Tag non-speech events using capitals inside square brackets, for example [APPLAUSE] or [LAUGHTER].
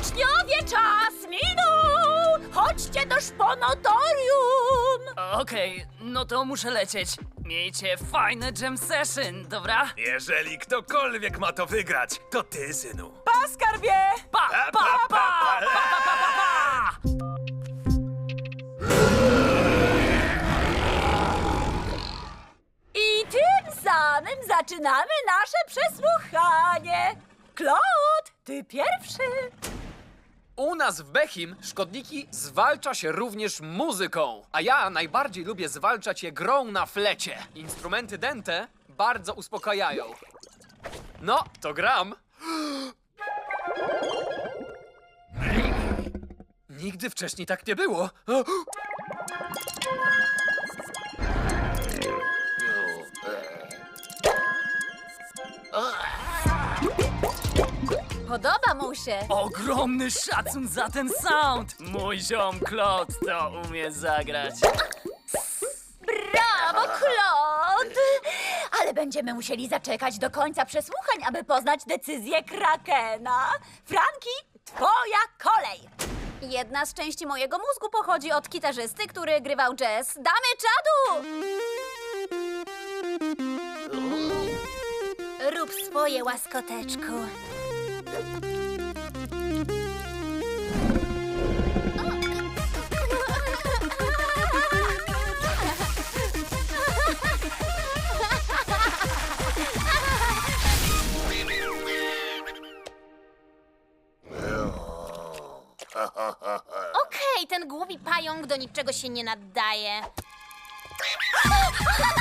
Uczniowie, czas minął! Chodźcie do szponotorium! Okej, no to muszę lecieć. Miejcie fajne jam session, dobra? Jeżeli ktokolwiek ma to wygrać, to ty, synu. Pa, skarbie! Pa, pa, pa, pa, pa, pa, pa, pa, pa. I tym samym zaczynamy nasze przesłuchanie. Claude, ty pierwszy. U nas w Bechim szkodniki zwalcza się również muzyką, a ja najbardziej lubię zwalczać je grą na flecie. Instrumenty dęte bardzo uspokajają. No, to gram. Nigdy wcześniej tak nie było. Podoba mu się. Ogromny szacun za ten sound! Mój ziom Claude to umie zagrać. Brawo, Claude! Ale będziemy musieli zaczekać do końca przesłuchań, aby poznać decyzję Krakena. Franki, twoja kolej! Jedna z części mojego mózgu pochodzi od gitarzysty, który grywał jazz. Damy czadu! Rób swoje, łaskoteczku. Okej, ten głupi pająk do niczego się nie nadaje. [LAUGHS]